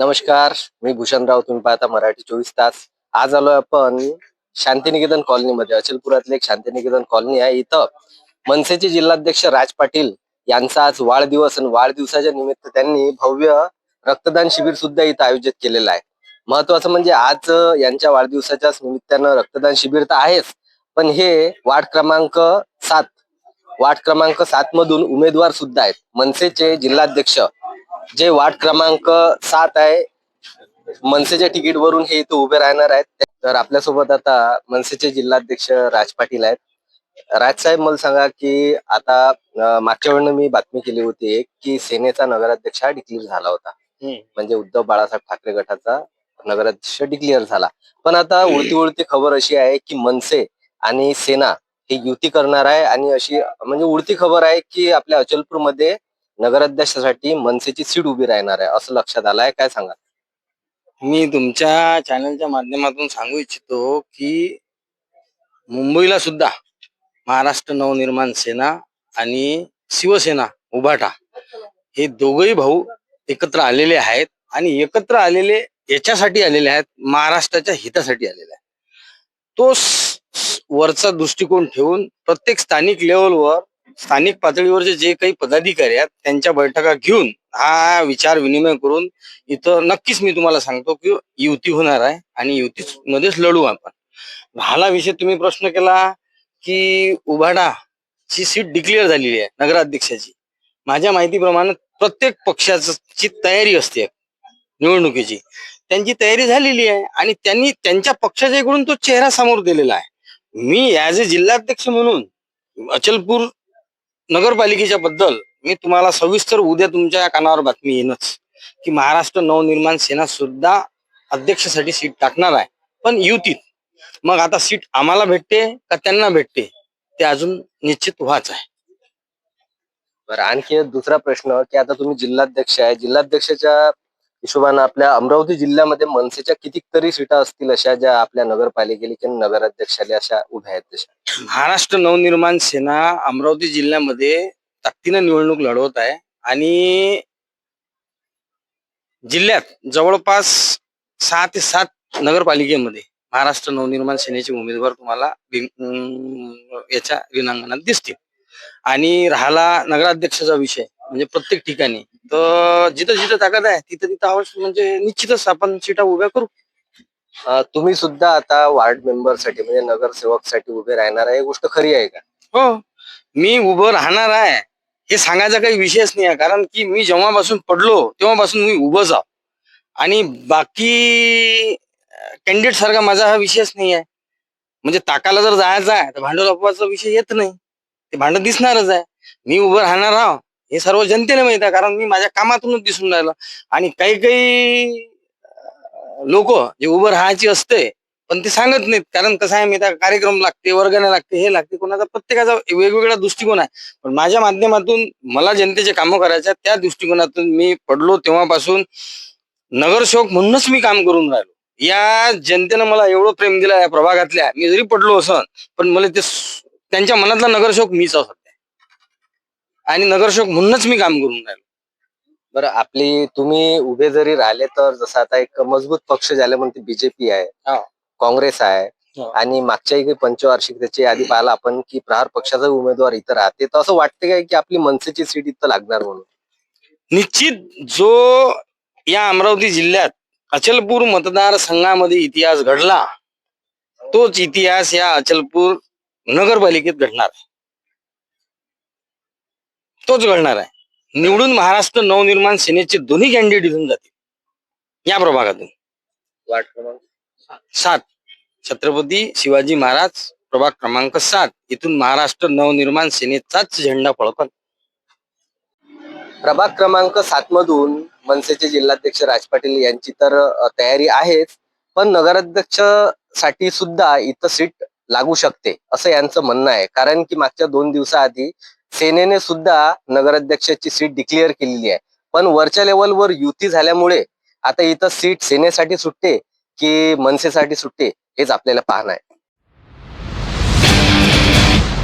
नमस्कार मी भूषणराव तुम्ही पाहता मराठी चोवीस तास. आज आलोय आपण शांतिनिकेतन कॉलनीमध्ये अचलपुरातली एक शांतिनिकेतन कॉलनी आहे इथं. मनसेचे जिल्हाध्यक्ष राज पाटील यांचा आज वाढदिवस आणि वाढदिवसाच्या निमित्त त्यांनी भव्य रक्तदान शिबिर सुद्धा इथं आयोजित केलेलं आहे. महत्वाचं म्हणजे आज यांच्या वाढदिवसाच्या निमित्तानं रक्तदान शिबिर तर आहेच पण हे वार्ड क्रमांक सात वार्ड क्रमांक सात मधून उमेदवार सुद्धा आहेत. मनसेचे जिल्हाध्यक्ष जे वार्ड क्रमांक सात आहे मनसेच्या तिकीट वरून हे इथे उभे राहणार आहेत. तर आपल्यासोबत आता मनसेचे जिल्हाध्यक्ष राज पाटील आहेत. राज साहेब मला सांगा की आता मागच्या वेळेला मी बातमी केली होती एक की सेनेचा नगराध्यक्ष हा डिक्लेअर झाला होता. म्हणजे उद्धव बाळासाहेब ठाकरे गटाचा नगराध्यक्ष डिक्लेअर झाला. पण आता उडती उडती खबर अशी आहे की मनसे आणि सेना हे युती करणार आहे आणि अशी म्हणजे उडती खबर आहे की आपल्या अचलपूरमध्ये नगराध्यक्षासाठी मनसेची सीट उभी राहणार आहे असं लक्षात आलं आहे काय सांगा मी तुमच्या चॅनलच्या माध्यमातून सांगू इच्छितो की मुंबईला सुद्धा महाराष्ट्र नवनिर्माण सेना आणि शिवसेना उभाटा हे दोघही भाऊ एकत्र आलेले आहेत आणि एकत्र आलेले याच्यासाठी आलेले आहेत महाराष्ट्राच्या हितासाठी आलेले आहेत. तो वरचा दृष्टिकोन ठेवून प्रत्येक स्थानिक लेवलवर स्थानिक पातळीवरचे जे काही पदाधिकारी आहेत त्यांच्या बैठका घेऊन हा विचार विनिमय करून इथं नक्कीच मी तुम्हाला सांगतो की युती होणार आहे आणि युती मध्येच लढू आपण. राहिला विषय तुम्ही प्रश्न केला की उभाडा ची सीट डिक्लेअर झालेली आहे नगराध्यक्षाची. माझ्या माहितीप्रमाणे प्रत्येक पक्षाची तयारी असते निवडणुकीची. त्यांची तयारी झालेली आहे आणि त्यांनी त्यांच्या पक्षाच्या इकडून तो चेहरा समोर दिलेला आहे. मी ऍज अ जिल्हाध्यक्ष म्हणून अचलपूर नगरपालिकेच्या बद्दल मी तुम्हाला सविस्तर उद्या तुमच्या कानावर बातमी येणच की महाराष्ट्र नवनिर्माण सेना सुद्धा अध्यक्षासाठी सीट टाकणार आहे. पण युतीत. मग आता सीट आम्हाला भेटते का त्यांना भेटते ते अजून निश्चित व्हाच आहे. बरं आणखी दुसरा प्रश्न की आता तुम्ही जिल्हाध्यक्ष आहे. जिल्हाध्यक्षाच्या हिशोबानं आपल्या अमरावती जिल्ह्यामध्ये मनसेच्या कितीतरी सीटा असतील अशा ज्या आपल्या नगरपालिकेला किंवा नगराध्यक्षाला अशा उभ्या आहेत तशा. महाराष्ट्र नवनिर्माण सेना अमरावती जिल्ह्यामध्ये ताकदीनं निवडणूक लढवत आहे आणि जिल्ह्यात जवळपास सहा ते सात नगरपालिकेमध्ये महाराष्ट्र नवनिर्माण सेनेचे उमेदवार तुम्हाला याच्या रिणांगणात दिसतील. आणि राहिला नगराध्यक्षाचा विषय. म्हणजे प्रत्येक ठिकाणी. तर जिथं जिथं ताकद आहे तिथं तिथं आवश्यक म्हणजे निश्चितच आपण सीटा उभ्या करू. अं, तुम्ही सुद्धा आता वार्ड मेंबरसाठी म्हणजे नगरसेवकसाठी उभे राहणार आहे ही गोष्ट खरी आहे का? हो. मी उभं राहणार आहे हे सांगायचा काही विषयच नाही आहे. कारण की मी जेव्हापासून पडलो तेव्हापासून मी उभंच आहो आणि बाकी कॅन्डिडेट सारखा माझा हा विषयच नाही आहे. म्हणजे ताकाला जर जायचं आहे तर भांडवल अपवाचा विषय येत नाही. ते भांडं दिसणारच आहे. मी उभं राहणार आहो. हे सर्व जनतेने माहीत आहे कारण मी माझ्या कामातूनच दिसून राहिलं. आणि काही काही लोक जे उभं राहायची असते पण ते सांगत नाहीत. कारण कसं आहे मी त्या कार्यक्रम लागते वर्गाने लागते हे लागते. कोणाचा प्रत्येकाचा वेगवेगळा दृष्टिकोन आहे. पण माझ्या माध्यमातून मला जनतेचे कामं करायच्या त्या दृष्टिकोनातून मी पडलो तेव्हापासून. नगरसेवक म्हणूनच मी काम करून राहिलो. या जनतेनं मला एवढं प्रेम दिलं या प्रभागातल्या. मी जरी पडलो असं पण मला ते त्यांच्या मनातला नगरसेवक मीच असत आणि नगरसेवक म्हणूनच मी काम करून राहिलो बरं आपली तुम्ही उभे जरी राहिले तर जसं आता एक मजबूत पक्ष झाले म्हणते बीजेपी आहे हा. काँग्रेस आहे हा. आणि मागच्याही काही पंचवार्षिकतेची यादी पाहिला आपण की प्रहार पक्षाचा उमेदवार इथं राहते तर असं वाटतं काय की आपली मनसेची सीट इथं लागणार म्हणून निश्चित जो या अमरावती जिल्ह्यात अचलपूर मतदारसंघामध्ये इतिहास घडला तोच इतिहास या अचलपूर नगरपालिकेत घडणार आहे तोच घडणार आहे. निवडून महाराष्ट्र नवनिर्माण सेनेचे दोन्ही कॅन्डिडेट इथून जातील. या प्रभागातून. वार्ड क्रमांक सात. छत्रपती शिवाजी महाराज प्रभाग क्रमांक सात. इथून महाराष्ट्र नवनिर्माण सेनेचाच झेंडा फळकत प्रभाग क्रमांक सात मधून मनसेचे जिल्हाध्यक्ष राज पाटील यांची तर तयारी आहेच. पण नगराध्यक्षसाठी सुद्धा इथं सीट लागू शकते असं यांचं म्हणणं आहे. कारण की मागच्या दोन दिवसाआधी सेनेने सुद्धा नगराध्यक्षाची सीट डिक्लेअर केलेली आहे. पण वरच्या लेवलवर युती झाल्यामुळे आता इथं सीट सेनेसाठी सुटते की मनसेसाठी सुटते हेच आपल्याला पाहणं आहे.